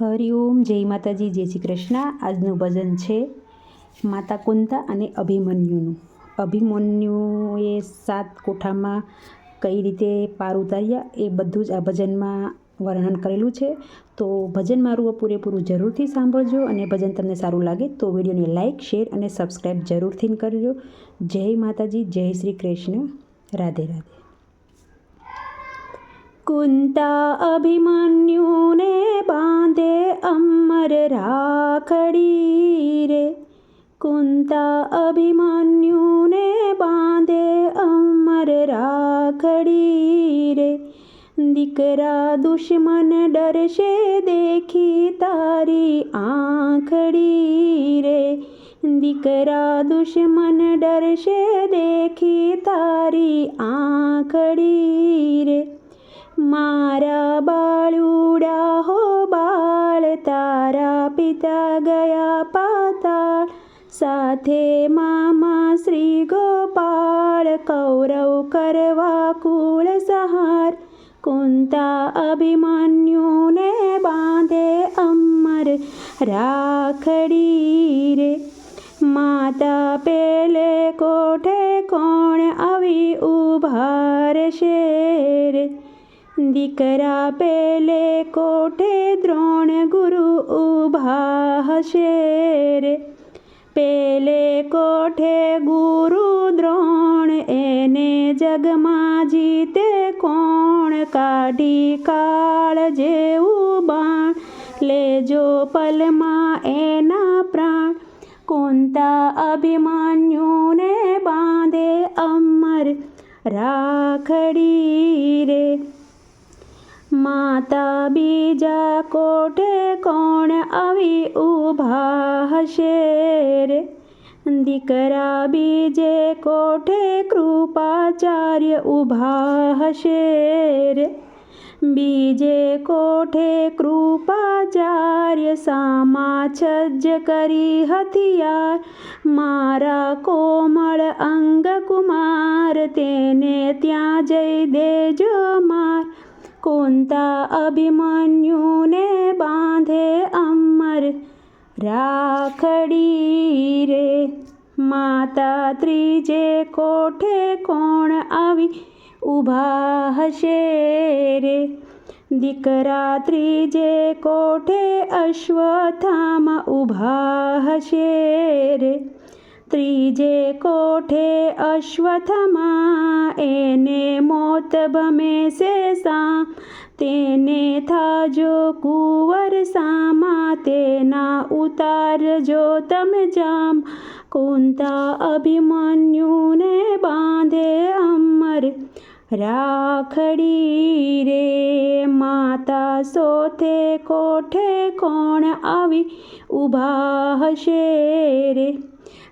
હરિઓમ જય માતાજી, જય શ્રી કૃષ્ણ. આજનું ભજન છે માતા કુંતા અને અભિમન્યુનું. અભિમન્યુએ સાત કોઠામાં કઈ રીતે પાર ઉતાર્યા એ બધું જ આ ભજનમાં વર્ણન કરેલું છે. તો ભજન મારું પૂરેપૂરું જરૂરથી સાંભળજો અને ભજન તમને સારું લાગે તો વિડીયોને લાઇક શેર અને સબસ્ક્રાઈબ જરૂરથી કરજો. જય માતાજી, જય શ્રી કૃષ્ણ. રાધે રાધે. કુંતા અભિમન્યુને બાંધે અમર રાખડી રે કુંતા અભિમન્યુને બાંધે અમર રાખડી રે દીકરા દુશ્મન ડરશે દેખી તારી આંખડી રે દીકરા દુશ્મન ડરશે દેખી તારી આંખડી રે મારા બાળુડા હો બાળ, તારા પિતા ગયા પાતાળ. સાથે મામા શ્રી ગોપાળ, કૌરવ કરવા કુળ સહાર. કુંતા અભિમન્યુને બાંધે અમર રાખડી રે. માતા પેલે કોઠે કોણ આવી ઉભાર શેર દીકરા પેલે કોઠે દ્રોણ ગુરુ ઊભા હશે રે? પેલે કોઠે ગુરુ દ્રોણ, એને જગમાં જીતે કોણ? કાઢી કાળ જેવું બાણ, લેજો પલમાં એના પ્રાણ. કોંતા અભિમાન્યુને બાંધે અમર રાખડી રે. માતા બીજા કોઠે કોણ આવી ઊભા હશે રે? દીકરા બીજે કોઠે કૃપાચાર્ય ઊભા હશે રે? બીજે કોઠે કૃપાચાર્ય સામા છજ કરી હથિયાર? મારા કોમળ અંગ કુમાર તેને ત્યાં જઈ દેજો માર. કોંતા અભિમન્યુને બાંધે અમર રાખડી રે માતા ત્રીજે કોઠે કોણ આવી ઊભા હશે રે દીકરા ત્રીજે કોઠે અશ્વથામાં ઊભા હશે રે ત્રીજે કોઠે અશ્વથમાં એને મોત ભમે શેષા, તેને થાજો કુંવર સામા, તેના ઉતારજો તમે જામ. કુંતા અભિમન્યુને બાંધે અમર, રાખડી રે માતા સોથે કોઠે કોણ આવી, ઊભા હશે રે.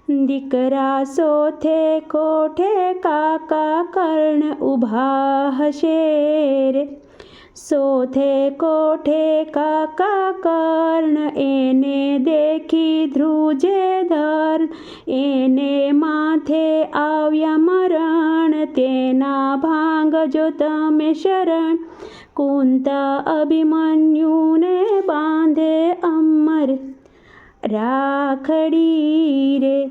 દીકરા સોથે કોઠે કાકા કર્ણ ઊભા હશે રે? સોથે કોઠે કાકા કર્ણ એને દેખી ધ્રુજે ધર એને માથે આવ્યા મરણ, તેના ભાંગજો તમે શરણ. કુંતા અભિમન્યુને બાંધે અમર રાખડી રે.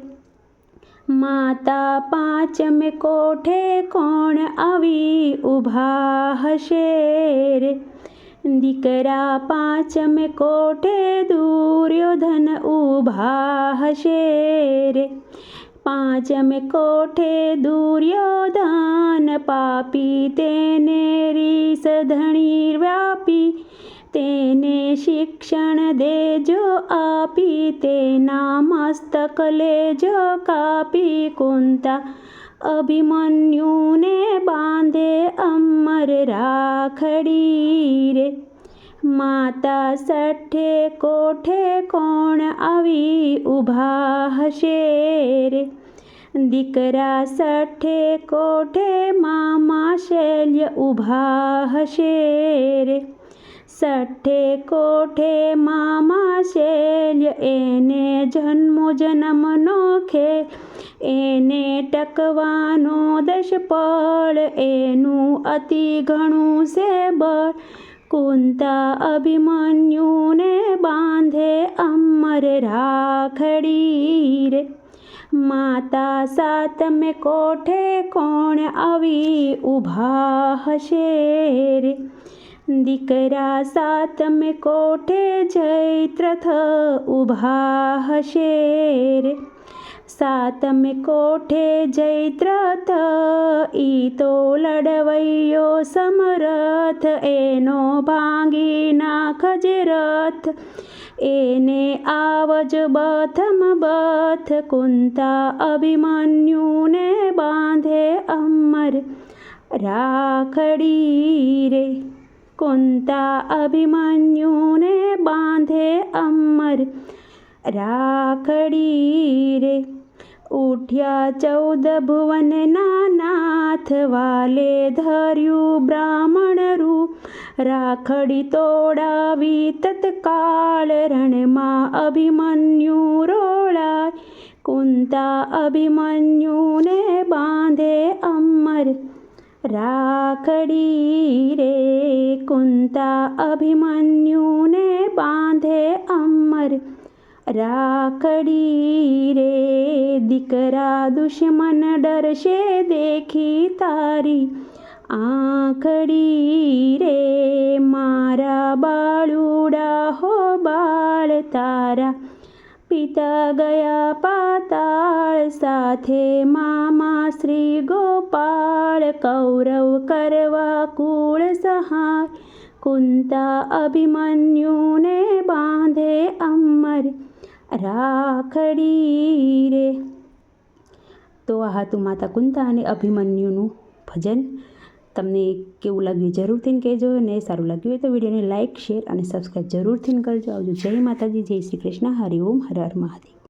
માતા પાંચમે કોઠે કોણ આવી ઊભા હશે રે? દીકરા પાંચમે કોઠે દુર્યોધન ઊભા હશે રે? પાંચમે કોઠે દુર્યોધન પાપી તેને રીસ ધણી વ્યાપી તેને શિક્ષણ દેજો, આપી તેના મસ્તક લેજો, કાપી કુંતા અભિમન્યુને બાંધે અમર રાખડી રે માતા સઠે કોઠે કોણ આવી ઊભા હશે રે? દીકરા સઠે કોઠે મામા શૈલ્ય ઊભા હશે રે? સઠે કોઠે મામા શૈલ્ય, એને જન્મો જન્મનો ખે એને ટકવાનો દશ પળ એનું અતિ ઘણું છે બળ. કુંતા અભિમન્યુને અમર રાખડી રે. માતા સાતમે કોઠે કોણ આવી ઊભા હશે રે? દીકરા સાતમે કોઠે જૈત્રથ ઊભા હશે રે. સાતમે કોઠે જૈત્રથ ઈ તો લડવૈયો સમરથ, એનો ભાંગી નાખજે રથ. એને આવજ બથમ બથ, કુંતા અભિમન્યુને બાંધે અમર. રાખડી રે. કુંતા અભિમન્યુને બાંધે અમર રાખડી રે ઉઠ્યા ચૌદ ભુવનના નાથ વાલે ધર્યું બ્રાહ્મણ રૂપ રાખડી તોડાવી તત્કાળ રણમાં અભિમન્યુ રોળાય કુંતા અભિમન્યુને બાંધે અમર રાખડી રે કુંતા અભિમન્યુને બાંધે અમર રાખડી રે દીકરા દુશ્મન ડરશે દેખી તારી આંખડી રે મારા બાળુડા હો બાળ તારા પિતા ગયા પાતાળ સાથે મામા શ્રી ગોપાળ કૌરવ કરવા કુળ સહાય. કુંતા અભિમન્યુને બાંધે અમર રાખડી રે તો આ હતું માતા કુંતા અને અભિમન્યુનું ભજન. તમને કેવું લાગ્યું જરૂરથી કહેજો અને સારું લાગ્યું હોય તો વિડીયોને લાઇક શેર અને સબસ્ક્રાઈબ જરૂરથી કરજો. આવજો. જય માતાજી, જય શ્રી કૃષ્ણ. હરિ ઓમ, હર હર મહાદેવ.